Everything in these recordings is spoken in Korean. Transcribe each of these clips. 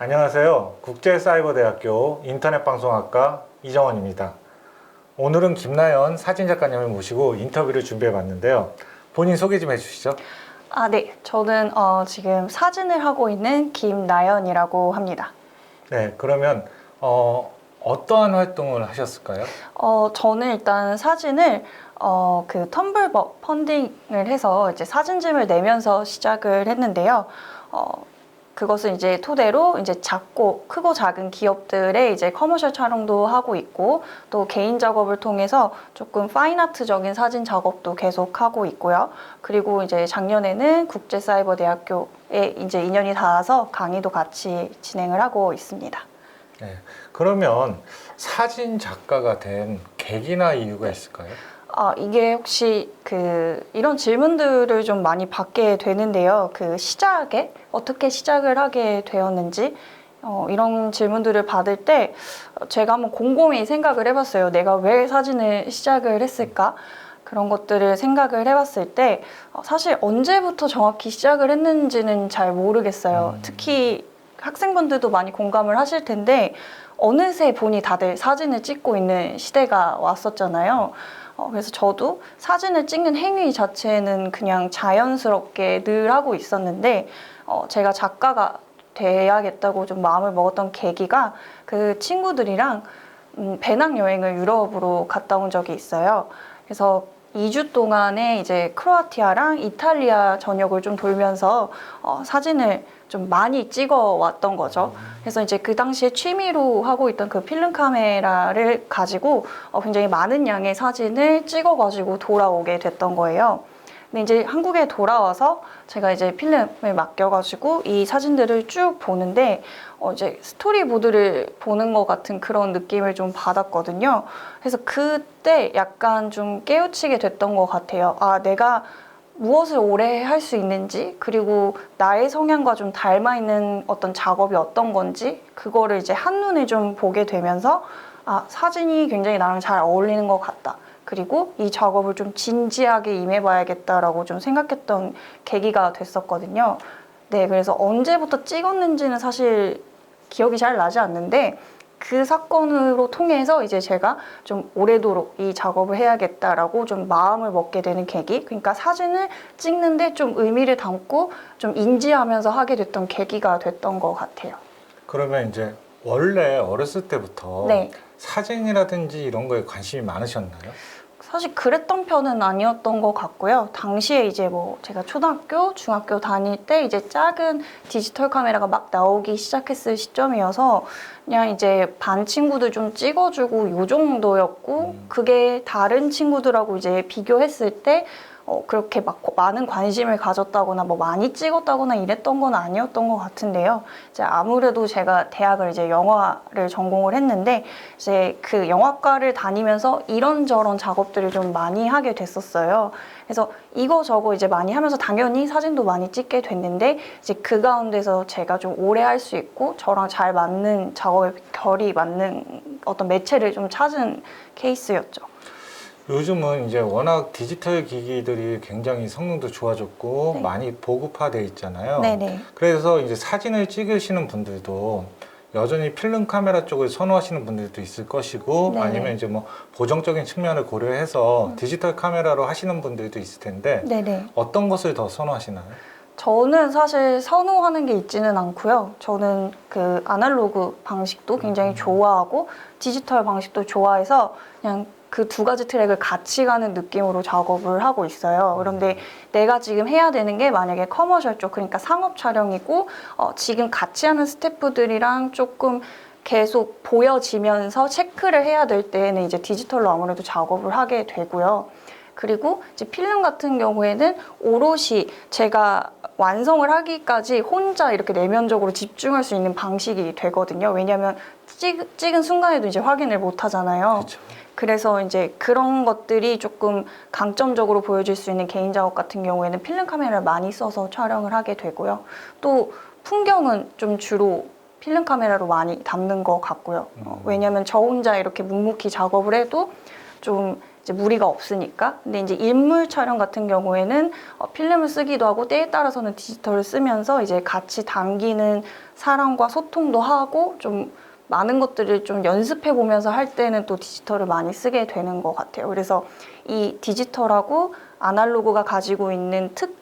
안녕하세요. 국제사이버대학교 인터넷방송학과 이정원입니다. 오늘은 김나연 사진작가님을 모시고 인터뷰를 준비해 봤는데요. 본인 소개 좀 해주시죠. 아, 네. 저는 어, 지금 사진을 하고 있는 김나연이라고 합니다. 네, 그러면 어, 어떠한 활동을 하셨을까요? 어, 저는 일단 사진을 어, 그 텀블벅 펀딩을 해서 이제 사진집을 내면서 시작을 했는데요. 어, 그것을 이제 토대로 이제 작고 크고 작은 기업들의 이제 커머셜 촬영도 하고 있고 또 개인 작업을 통해서 조금 파인아트적인 사진 작업도 계속 하고 있고요. 그리고 이제 작년에는 국제 사이버 대학교에 이제 인연이 닿아서 강의도 같이 진행을 하고 있습니다. 네, 그러면 사진 작가가 된 계기나 이유가 있을까요? 아, 이게 혹시 그 이런 질문들을 좀 많이 받게 되는데요. 그 시작에 어떻게 시작을 하게 되었는지 어, 이런 질문들을 받을 때 제가 한번 곰곰이 생각을 해봤어요. 내가 왜 사진을 시작을 했을까? 그런 것들을 생각을 해봤을 때 어, 사실 언제부터 정확히 시작을 했는지는 잘 모르겠어요. 음. 특히 학생분들도 많이 공감을 하실 텐데 어느새 보니 다들 사진을 찍고 있는 시대가 왔었잖아요. 어, 그래서 저도 사진을 찍는 행위 자체는 그냥 자연스럽게 늘 하고 있었는데 어, 제가 작가가 돼야겠다고 좀 마음을 먹었던 계기가 그 친구들이랑 음, 배낭 여행을 유럽으로 갔다 온 적이 있어요. 그래서 2주 동안에 이제 크로아티아랑 이탈리아 전역을 좀 돌면서 어, 사진을 좀 많이 찍어 왔던 거죠. 그래서 이제 그 당시에 취미로 하고 있던 그 필름 카메라를 가지고 어, 굉장히 많은 양의 사진을 찍어가지고 돌아오게 됐던 거예요. 근데 이제 한국에 돌아와서 제가 이제 필름을 맡겨가지고 이 사진들을 쭉 보는데 어 이제 스토리보드를 보는 것 같은 그런 느낌을 좀 받았거든요. 그래서 그때 약간 좀 깨우치게 됐던 것 같아요. 아, 내가 무엇을 오래 할 수 있는지 그리고 나의 성향과 좀 닮아 있는 어떤 작업이 어떤 건지 그거를 이제 한눈에 좀 보게 되면서 아, 사진이 굉장히 나랑 잘 어울리는 것 같다. 그리고 이 작업을 좀 진지하게 임해봐야겠다라고 좀 생각했던 계기가 됐었거든요. 네, 그래서 언제부터 찍었는지는 사실 기억이 잘 나지 않는데 그 사건으로 통해서 이제 제가 좀 오래도록 이 작업을 해야겠다라고 좀 마음을 먹게 되는 계기. 그러니까 사진을 찍는데 좀 의미를 담고 좀 인지하면서 하게 됐던 계기가 됐던 것 같아요. 그러면 이제 원래 어렸을 때부터 네. 사진이라든지 이런 거에 관심이 많으셨나요? 사실 그랬던 편은 아니었던 것 같고요. 당시에 이제 뭐 제가 초등학교, 중학교 다닐 때 이제 작은 디지털 카메라가 막 나오기 시작했을 시점이어서 그냥 이제 반 친구들 좀 찍어주고 요 정도였고 음. 그게 다른 친구들하고 이제 비교했을 때 어, 그렇게 막 많은 관심을 가졌다거나 뭐 많이 찍었다거나 이랬던 건 아니었던 것 같은데요. 이제 아무래도 제가 대학을 이제 영화를 전공을 했는데 이제 그 영화과를 다니면서 이런저런 작업들을 좀 많이 하게 됐었어요. 그래서 이거 저거 이제 많이 하면서 당연히 사진도 많이 찍게 됐는데 이제 그 가운데서 제가 좀 오래 할 수 있고 저랑 잘 맞는 작업의 결이 맞는 어떤 매체를 좀 찾은 케이스였죠. 요즘은 이제 워낙 디지털 기기들이 굉장히 성능도 좋아졌고 네. 많이 보급화돼 있잖아요. 네네. 그래서 이제 사진을 찍으시는 분들도 여전히 필름 카메라 쪽을 선호하시는 분들도 있을 것이고 네. 아니면 이제 뭐 보정적인 측면을 고려해서 디지털 카메라로 하시는 분들도 있을 텐데 네네. 어떤 것을 더 선호하시나요? 저는 사실 선호하는 게 있지는 않고요. 저는 그 아날로그 방식도 굉장히 좋아하고 디지털 방식도 좋아해서 그냥 그 두 가지 트랙을 같이 가는 느낌으로 작업을 하고 있어요. 그런데 내가 지금 해야 되는 게 만약에 커머셜 쪽, 그러니까 상업 촬영이고 어, 지금 같이 하는 스태프들이랑 조금 계속 보여지면서 체크를 해야 될 때에는 이제 디지털로 아무래도 작업을 하게 되고요. 그리고 이제 필름 같은 경우에는 오롯이 제가 완성을 하기까지 혼자 이렇게 내면적으로 집중할 수 있는 방식이 되거든요. 왜냐하면 찍, 찍은 순간에도 이제 확인을 못 하잖아요. 그렇죠. 그래서 이제 그런 것들이 조금 강점적으로 보여질 수 있는 개인 작업 같은 경우에는 필름 카메라를 많이 써서 촬영을 하게 되고요. 또 풍경은 좀 주로 필름 카메라로 많이 담는 것 같고요. 어, 음. 왜냐하면 저 혼자 이렇게 묵묵히 작업을 해도 좀 이제 무리가 없으니까. 근데 이제 인물 촬영 같은 경우에는 어, 필름을 쓰기도 하고 때에 따라서는 디지털을 쓰면서 이제 같이 담기는 사람과 소통도 하고 좀 많은 것들을 좀 연습해 보면서 할 때는 또 디지털을 많이 쓰게 되는 것 같아요. 그래서 이 디지털하고 아날로그가 가지고 있는 특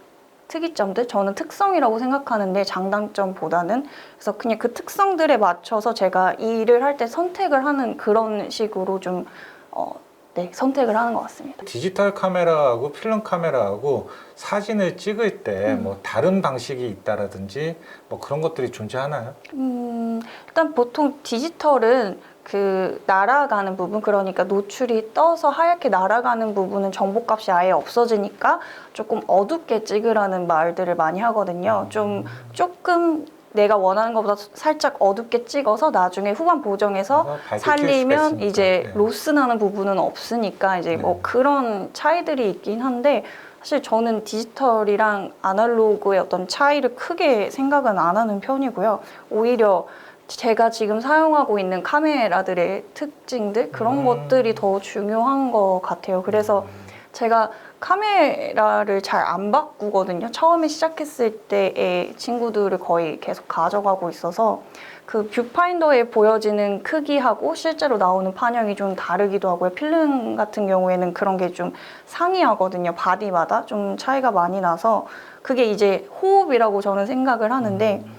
특이점들 저는 특성이라고 생각하는데 장단점보다는 그래서 그냥 그 특성들에 맞춰서 제가 일을 할 때 선택을 하는 그런 식으로 좀 어, 네, 선택을 하는 것 같습니다. 디지털 카메라하고 필름 카메라하고 사진을 찍을 때 음. 뭐 다른 방식이 있다라든지 뭐 그런 것들이 존재하나요? 음, 일단 보통 디지털은 그 날아가는 부분 그러니까 노출이 떠서 하얗게 날아가는 부분은 정보값이 아예 없어지니까 조금 어둡게 찍으라는 말들을 많이 하거든요. 좀 조금 내가 원하는 것보다 살짝 어둡게 찍어서 나중에 후반 보정에서 수가 살리면. 이제 네. 로스 나는 부분은 없으니까 이제 뭐 네. 그런 차이들이 있긴 한데 사실 저는 디지털이랑 아날로그의 어떤 차이를 크게 생각은 안 하는 편이고요. 오히려 제가 지금 사용하고 있는 카메라들의 특징들 그런 음. 것들이 더 중요한 것 같아요. 그래서 제가 카메라를 잘 안 바꾸거든요. 처음에 시작했을 때의 친구들을 거의 계속 가져가고 있어서 그 뷰파인더에 보여지는 크기하고 실제로 나오는 판형이 좀 다르기도 하고요. 필름 같은 경우에는 그런 게 좀 상이하거든요. 바디마다 좀 차이가 많이 나서 그게 이제 호흡이라고 저는 생각을 하는데 음.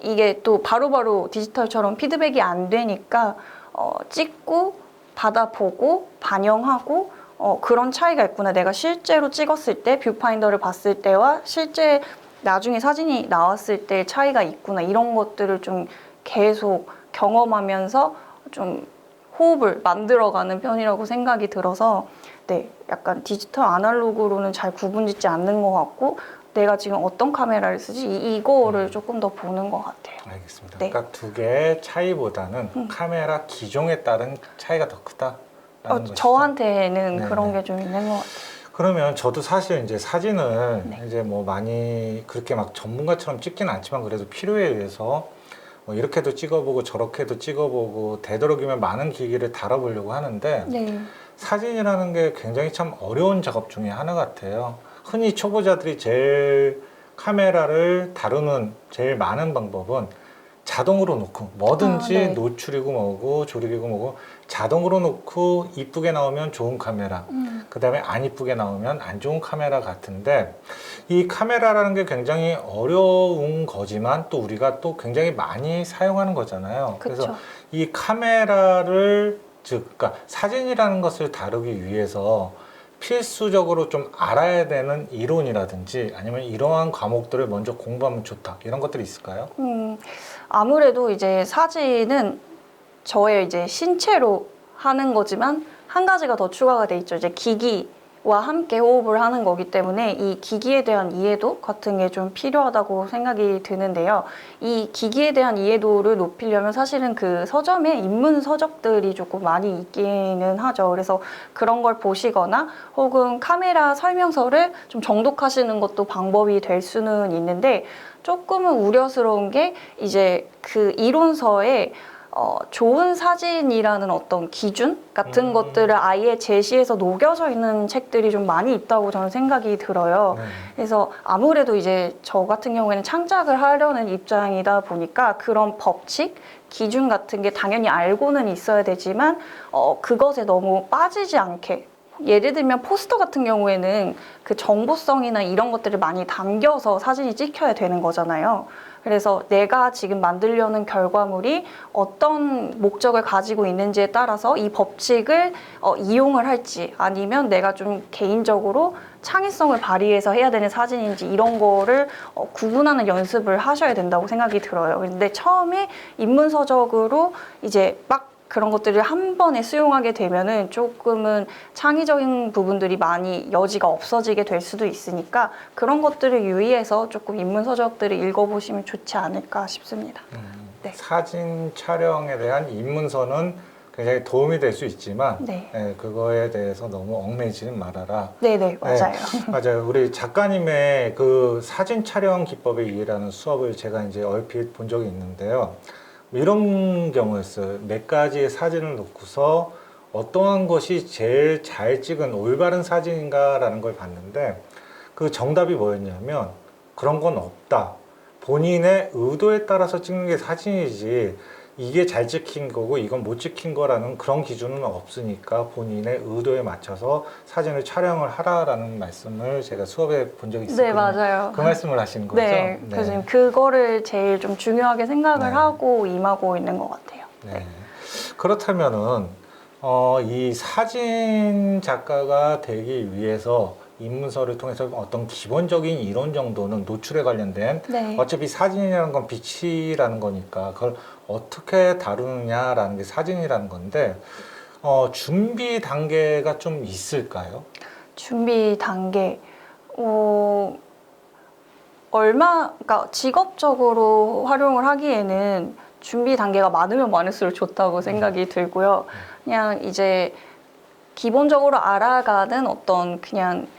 이게 또 바로바로 디지털처럼 피드백이 안 되니까 어, 찍고 받아보고 반영하고 어, 그런 차이가 있구나. 내가 실제로 찍었을 때 뷰파인더를 봤을 때와 실제 나중에 사진이 나왔을 때 차이가 있구나. 이런 것들을 좀 계속 경험하면서 좀 호흡을 만들어가는 편이라고 생각이 들어서 네, 약간 디지털 아날로그로는 잘 구분짓지 않는 것 같고 내가 지금 어떤 카메라를 쓰지 이, 이거를 조금 더 보는 것 같아요. 알겠습니다. 네. 그러니까 두 개의 차이보다는 음. 카메라 기종에 따른 차이가 더 크다라는 어, 것이죠. 저한테는 네, 그런 네. 게좀 있는 것 같아요. 그러면 저도 사실 이제 사진을 네. 이제 뭐 많이 그렇게 막 전문가처럼 찍지는 않지만 그래도 필요에 의해서 뭐 이렇게도 찍어보고 저렇게도 찍어보고 되도록이면 많은 기기를 다뤄보려고 하는데 네. 사진이라는 게 굉장히 참 어려운 작업 중에 하나 같아요. 흔히 초보자들이 제일 카메라를 다루는 제일 많은 방법은 자동으로 놓고 뭐든지 아, 네. 노출이고 뭐고 조리기고 뭐고 자동으로 놓고 이쁘게 나오면 좋은 카메라 음, 그 다음에 안 이쁘게 나오면 안 좋은 카메라 같은데 이 카메라라는 게 굉장히 어려운 거지만 또 우리가 또 굉장히 많이 사용하는 거잖아요. 그렇죠. 그래서 이 카메라를 즉 그러니까 사진이라는 것을 다루기 위해서 필수적으로 좀 알아야 되는 이론이라든지 아니면 이러한 과목들을 먼저 공부하면 좋다 이런 것들이 있을까요? 음, 아무래도 이제 사진은 저의 이제 신체로 하는 거지만 한 가지가 더 추가가 돼 있죠. 이제 기기와 함께 호흡을 하는 거기 때문에 이 기기에 대한 이해도 같은 게 좀 필요하다고 생각이 드는데요. 이 기기에 대한 이해도를 높이려면 사실은 그 서점에 입문 서적들이 조금 많이 있기는 하죠. 그래서 그런 걸 보시거나 혹은 카메라 설명서를 좀 정독하시는 것도 방법이 될 수는 있는데 조금은 우려스러운 게 이제 그 이론서에 어, 좋은 사진이라는 어떤 기준 같은 음. 것들을 아예 제시해서 녹여져 있는 책들이 좀 많이 있다고 저는 생각이 들어요. 네. 그래서 아무래도 이제 저 같은 경우에는 창작을 하려는 입장이다 보니까 그런 법칙, 기준 같은 게 당연히 알고는 있어야 되지만 어, 그것에 너무 빠지지 않게 예를 들면 포스터 같은 경우에는 그 정보성이나 이런 것들을 많이 담겨서 사진이 찍혀야 되는 거잖아요. 그래서 내가 지금 만들려는 결과물이 어떤 목적을 가지고 있는지에 따라서 이 법칙을 어, 이용을 할지 아니면 내가 좀 개인적으로 창의성을 발휘해서 해야 되는 사진인지 이런 거를 어, 구분하는 연습을 하셔야 된다고 생각이 들어요. 근데 처음에 입문서적으로 이제 막 그런 것들을 한 번에 수용하게 되면은 조금은 창의적인 부분들이 많이 여지가 없어지게 될 수도 있으니까 그런 것들을 유의해서 조금 입문서적들을 읽어보시면 좋지 않을까 싶습니다. 음, 네. 사진 촬영에 대한 입문서는 굉장히 도움이 될 수 있지만 네. 예, 그거에 대해서 너무 얽매이지는 말아라. 네네, 맞아요. 맞아요. 우리 작가님의 그 사진 촬영 기법의 이해라는 수업을 제가 이제 얼핏 본 적이 있는데요. 뭐 이런 경우였어요. 몇 가지의 사진을 놓고서 어떠한 것이 제일 잘 찍은 올바른 사진인가라는 걸 봤는데 그 정답이 뭐였냐면 그런 건 없다. 본인의 의도에 따라서 찍는 게 사진이지 이게 잘 찍힌 거고 이건 못 찍힌 거라는 그런 기준은 없으니까 본인의 의도에 맞춰서 사진을 촬영을 하라라는 말씀을 제가 수업에 본 적이 있어요. 네, 맞아요. 그 말씀을 하시는 거죠? 네, 그래서 그거를 제일 좀 중요하게 생각을 네. 하고 임하고 있는 것 같아요. 네. 그렇다면은 어, 이 사진 작가가 되기 위해서 입문서를 통해서 어떤 기본적인 이론 정도는 노출에 관련된 네. 어차피 사진이라는 건 빛이라는 거니까 그걸 어떻게 다루느냐라는 게 사진이라는 건데 어, 준비 단계가 좀 있을까요? 준비 단계, 어, 얼마, 그러니까 직업적으로 활용을 하기에는 준비 단계가 많으면 많을수록 좋다고 생각이 들고요. 그냥 이제 기본적으로 알아가는 어떤 그냥 어,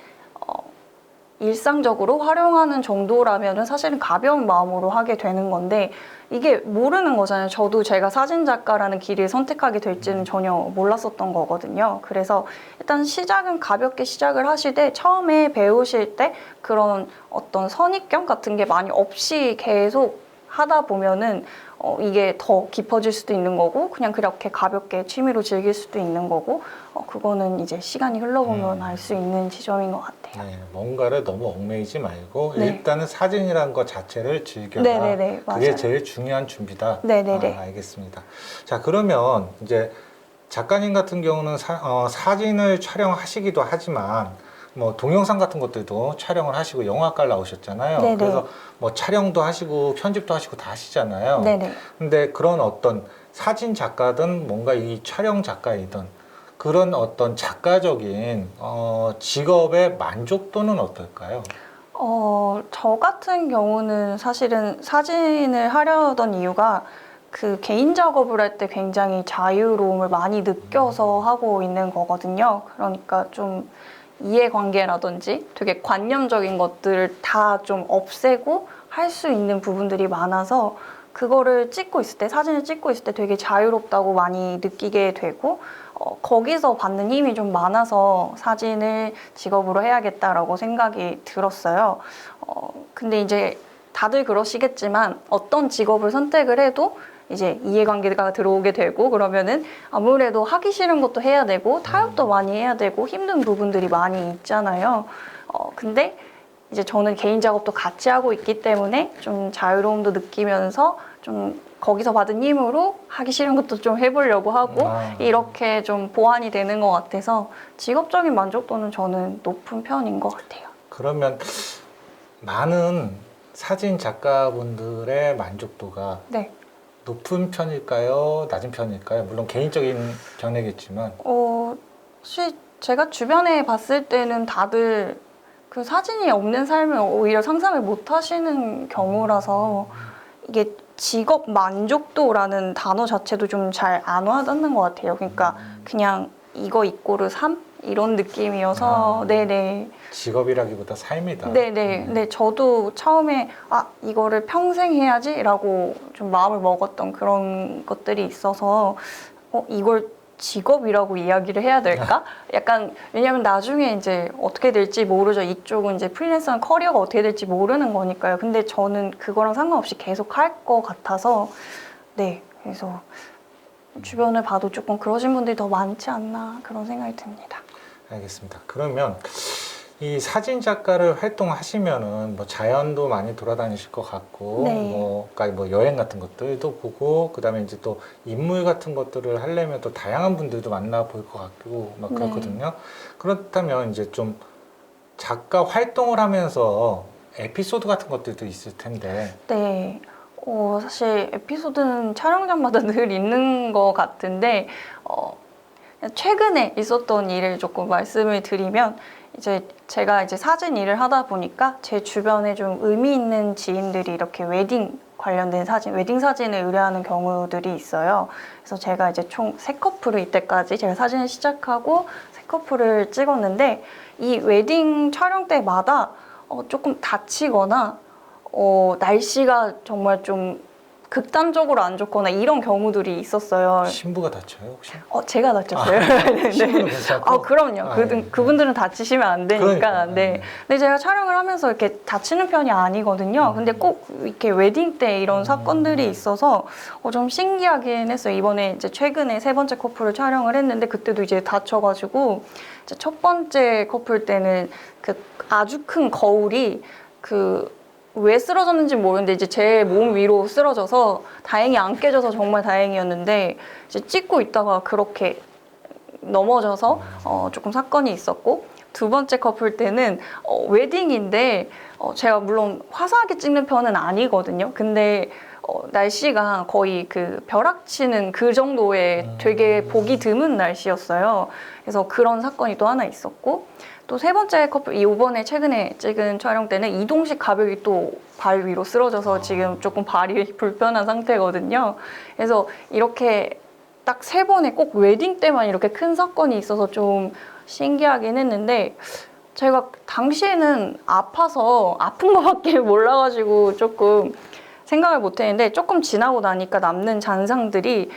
일상적으로 활용하는 정도라면은 사실은 가벼운 마음으로 하게 되는 건데 이게 모르는 거잖아요. 저도 제가 사진 작가라는 길을 선택하게 될지는 전혀 몰랐었던 거거든요. 그래서 일단 시작은 가볍게 시작을 하시되 처음에 배우실 때 그런 어떤 선입견 같은 게 많이 없이 계속 하다 보면은 어, 이게 더 깊어질 수도 있는 거고 그냥 그렇게 가볍게 취미로 즐길 수도 있는 거고 어, 그거는 이제 시간이 흘러보면 음. 알수 있는 지점인 것 같아요. 네, 뭔가를 너무 얽매이지 말고 네. 일단은 사진이라는 것 자체를 즐겨라. 네네네 그게 맞아요. 제일 중요한 준비다. 네네네. 아, 알겠습니다. 자, 그러면 이제 작가님 같은 경우는 사, 어, 사진을 촬영하시기도 하지만 뭐 동영상 같은 것들도 촬영을 하시고 영화과를 나오셨잖아요. 네네. 그래서 뭐 촬영도 하시고 편집도 하시고 다 하시잖아요. 네네. 근데 그런 어떤 사진 작가든 뭔가 이 촬영 작가이든 그런 어떤 작가적인 어, 직업의 만족도는 어떨까요? 어, 저 같은 경우는 사실은 사진을 하려던 이유가 그 개인 작업을 할 때 굉장히 자유로움을 많이 느껴서 하고 있는 거거든요. 그러니까 좀 이해관계라든지 되게 관념적인 것들을 다좀 없애고 할 수 있는 부분들이 많아서 그거를 찍고 있을 때, 사진을 찍고 있을 때 되게 자유롭다고 많이 느끼게 되고, 어, 거기서 받는 힘이 좀 많아서 사진을 직업으로 해야겠다라고 생각이 들었어요. 어, 근데 이제 다들 그러시겠지만 어떤 직업을 선택을 해도 이제 이해관계가 들어오게 되고 그러면은 아무래도 하기 싫은 것도 해야 되고 타협도 많이 해야 되고 힘든 부분들이 많이 있잖아요. 어, 근데 이제 저는 개인 작업도 같이 하고 있기 때문에 좀 자유로움도 느끼면서 좀 거기서 받은 힘으로 하기 싫은 것도 좀 해보려고 하고 아. 이렇게 좀 보완이 되는 것 같아서 직업적인 만족도는 저는 높은 편인 것 같아요. 그러면 많은 사진 작가분들의 만족도가 네. 높은 편일까요? 낮은 편일까요? 물론 개인적인 견해겠지만 어, 사실 제가 주변에 봤을 때는 다들 그 사진이 없는 삶을 오히려 상상을 못 하시는 경우라서 이게 직업 만족도라는 단어 자체도 좀 잘 안 와닿는 것 같아요. 그러니까 그냥 이거 이꼬르 삶? 이런 느낌이어서 아. 네네 직업이라기보다 삶이다. 네네 음. 근데 저도 처음에 아 이거를 평생 해야지라고 좀 마음을 먹었던 그런 것들이 있어서 어 이걸 직업이라고 이야기를 해야 될까? 약간 왜냐면 나중에 이제 어떻게 될지 모르죠. 이쪽은 이제 프리랜서는 커리어가 어떻게 될지 모르는 거니까요. 근데 저는 그거랑 상관없이 계속 할 것 같아서 네 그래서 주변을 봐도 조금 그러신 분들이 더 많지 않나 그런 생각이 듭니다. 알겠습니다. 그러면 이 사진 작가를 활동하시면은 뭐 자연도 많이 돌아다니실 것 같고 네. 뭐, 그러니까 뭐 여행 같은 것들도 보고 그다음에 이제 또 인물 같은 것들을 하려면 또 다양한 분들도 만나 볼 것 같고 막 네. 그렇거든요. 그렇다면 이제 좀 작가 활동을 하면서 에피소드 같은 것들도 있을 텐데 네. 어, 사실 에피소드는 촬영장마다 늘 있는 것 같은데, 어, 최근에 있었던 일을 조금 말씀을 드리면, 이제 제가 이제 사진 일을 하다 보니까 제 주변에 좀 의미 있는 지인들이 이렇게 웨딩 관련된 사진, 웨딩 사진을 의뢰하는 경우들이 있어요. 그래서 제가 이제 총 세 커플을 이때까지 제가 사진을 시작하고 세 커플을 찍었는데, 이 웨딩 촬영 때마다 어, 조금 다치거나 어, 날씨가 정말 좀 극단적으로 안 좋거나 이런 경우들이 있었어요. 신부가 다쳐요 혹시? 어, 제가 다쳤어요. 네, 신부는 네. 괜찮고. 아, 그럼요. 아, 그, 예. 그분들은 다치시면 안 되니까. 그러니까, 네. 예. 근데 제가 촬영을 하면서 이렇게 다치는 편이 아니거든요. 음. 근데 꼭 이렇게 웨딩 때 이런 음. 사건들이 있어서 어, 좀 신기하긴 했어요. 이번에 이제 최근에 세 번째 커플을 촬영을 했는데 그때도 이제 다쳐가지고 이제 첫 번째 커플 때는 그 아주 큰 거울이 그 왜 쓰러졌는지 모르는데 이제 제 몸 위로 쓰러져서 다행히 안 깨져서 정말 다행이었는데 이제 찍고 있다가 그렇게 넘어져서 어, 조금 사건이 있었고 두 번째 커플 때는 어, 웨딩인데 어, 제가 물론 화사하게 찍는 편은 아니거든요. 근데 어, 날씨가 거의 그 벼락치는 그 정도의 되게 보기 드문 날씨였어요. 그래서 그런 사건이 또 하나 있었고 또 세 번째 커플 이번에 최근에 찍은 촬영 때는 이동식 가벽이 또 발 위로 쓰러져서 지금 조금 발이 불편한 상태거든요. 그래서 이렇게 딱 세 번에 꼭 웨딩 때만 이렇게 큰 사건이 있어서 좀 신기하긴 했는데 제가 당시에는 아파서 아픈 거밖에 몰라가지고 조금 생각을 못 했는데 조금 지나고 나니까 남는 잔상들이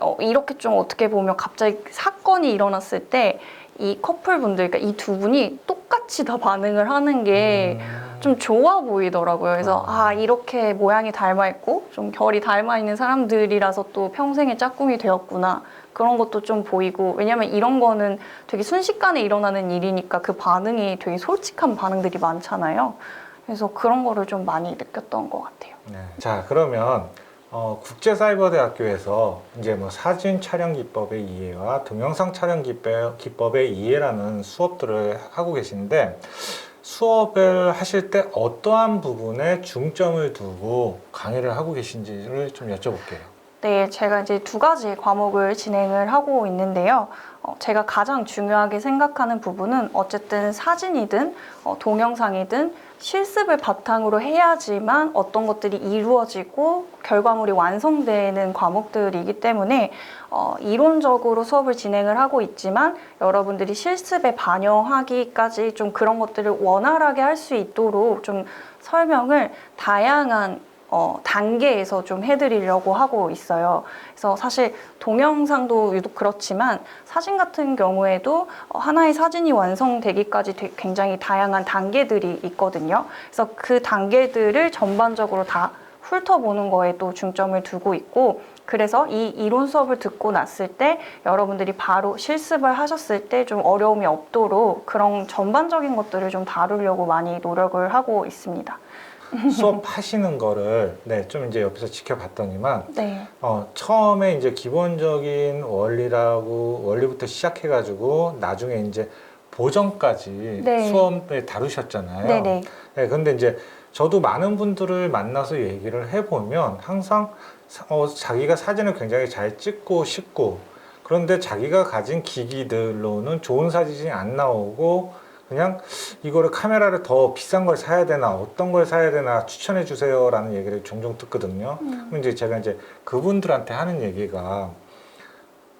어, 이렇게 좀 어떻게 보면 갑자기 사건이 일어났을 때 이 커플분들, 그러니까 이 두 분이 똑같이 다 반응을 하는 게 음. 좀 좋아 보이더라고요. 그래서 아. 아 이렇게 모양이 닮아 있고 좀 결이 닮아 있는 사람들이라서 또 평생의 짝꿍이 되었구나 그런 것도 좀 보이고 왜냐면 이런 거는 되게 순식간에 일어나는 일이니까 그 반응이 되게 솔직한 반응들이 많잖아요. 그래서 그런 거를 좀 많이 느꼈던 것 같아요. 네. 자 그러면 어, 국제사이버대학교에서 이제 뭐 사진 촬영 기법의 이해와 동영상 촬영 기법- 기법 의 이해라는 수업들을 하고 계신데 수업을 하실 때 어떠한 부분에 중점을 두고 강의를 하고 계신지를 좀 여쭤볼게요. 네, 제가 이제 두 가지 과목을 진행을 하고 있는데요. 어, 제가 가장 중요하게 생각하는 부분은 어쨌든 사진이든 어, 동영상이든 실습을 바탕으로 해야지만 어떤 것들이 이루어지고 결과물이 완성되는 과목들이기 때문에 어, 이론적으로 수업을 진행을 하고 있지만 여러분들이 실습에 반영하기까지 좀 그런 것들을 원활하게 할 수 있도록 좀 설명을 다양한 어, 단계에서 좀 해드리려고 하고 있어요. 그래서 사실 동영상도 유독 그렇지만 사진 같은 경우에도 어, 하나의 사진이 완성되기까지 되- 굉장히 다양한 단계들이 있거든요. 그래서 그 단계들을 전반적으로 다 훑어보는 거에 또 중점을 두고 있고 그래서 이 이론 수업을 듣고 났을 때 여러분들이 바로 실습을 하셨을 때 좀 어려움이 없도록 그런 전반적인 것들을 좀 다루려고 많이 노력을 하고 있습니다. 수업 하시는 거를 네, 좀 이제 옆에서 지켜봤더니만 네. 어, 처음에 이제 기본적인 원리라고 원리부터 시작해가지고 나중에 이제 보정까지 네. 수업에 다루셨잖아요. 네 네. 네, 근데 이제 저도 많은 분들을 만나서 얘기를 해보면 항상 사- 어, 자기가 사진을 굉장히 잘 찍고 싶고 그런데 자기가 가진 기기들로는 좋은 사진이 안 나오고 그냥 이거를 카메라를 더 비싼 걸 사야 되나 어떤 걸 사야 되나 추천해 주세요라는 얘기를 종종 듣거든요. 음. 그럼 이제 제가 이제 그분들한테 하는 얘기가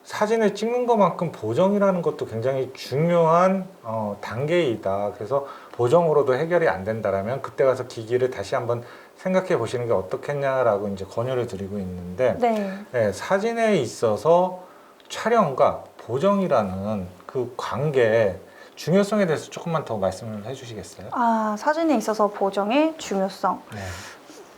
사진을 찍는 것만큼 보정이라는 것도 굉장히 중요한 어, 단계이다. 그래서 보정으로도 해결이 안 된다라면 그때 가서 기기를 다시 한번 생각해 보시는 게 어떻겠냐라고 이제 권유를 드리고 있는데 네. 네, 사진에 있어서 촬영과 보정이라는 그 관계 중요성에 대해서 조금만 더 말씀을 해주시겠어요? 아, 사진에 있어서 보정의 중요성. 네.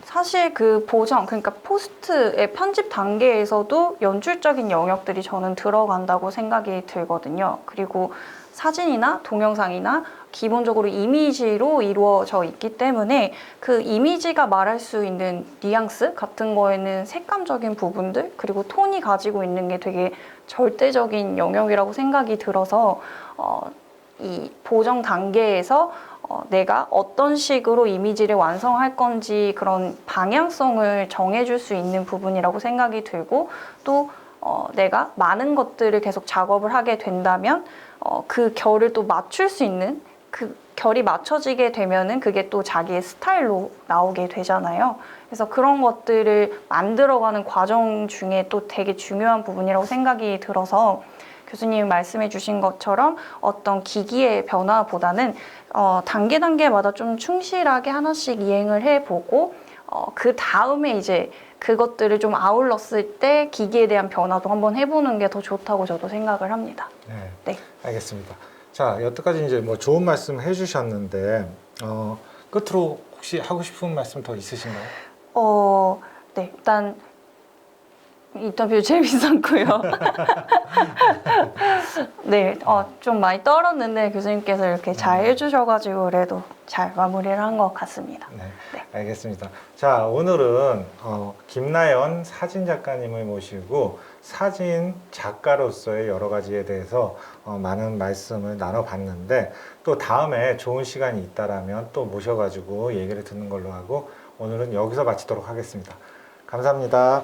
사실 그 보정, 그러니까 포스트의 편집 단계에서도 연출적인 영역들이 저는 들어간다고 생각이 들거든요. 그리고 사진이나 동영상이나 기본적으로 이미지로 이루어져 있기 때문에 그 이미지가 말할 수 있는 뉘앙스 같은 거에는 색감적인 부분들 그리고 톤이 가지고 있는 게 되게 절대적인 영역이라고 생각이 들어서 어, 이 보정 단계에서 어, 내가 어떤 식으로 이미지를 완성할 건지 그런 방향성을 정해줄 수 있는 부분이라고 생각이 들고 또 어, 내가 많은 것들을 계속 작업을 하게 된다면 어, 그 결을 또 맞출 수 있는 그 결이 맞춰지게 되면은 그게 또 자기의 스타일로 나오게 되잖아요. 그래서 그런 것들을 만들어가는 과정 중에 또 되게 중요한 부분이라고 생각이 들어서 교수님이 말씀해 주신 것처럼 어떤 기기의 변화보다는 어, 단계 단계마다 좀 충실하게 하나씩 이행을 해보고 어, 그 다음에 이제 그것들을 좀 아울렀을 때 기기에 대한 변화도 한번 해보는 게 더 좋다고 저도 생각을 합니다. 네. 네. 알겠습니다. 자, 여태까지 이제 뭐 좋은 말씀 해주셨는데 어, 끝으로 혹시 하고 싶은 말씀 더 있으신가요? 어, 네, 일단 인터뷰 재밌었고요. 네, 어, 좀 많이 떨었는데 교수님께서 이렇게 잘 해주셔가지고 그래도 잘 마무리를 한 것 같습니다. 네, 네. 알겠습니다. 자, 오늘은 어, 김나연 사진 작가님을 모시고 사진 작가로서의 여러 가지에 대해서 어, 많은 말씀을 나눠봤는데 또 다음에 좋은 시간이 있다라면 또 모셔가지고 얘기를 듣는 걸로 하고 오늘은 여기서 마치도록 하겠습니다. 감사합니다.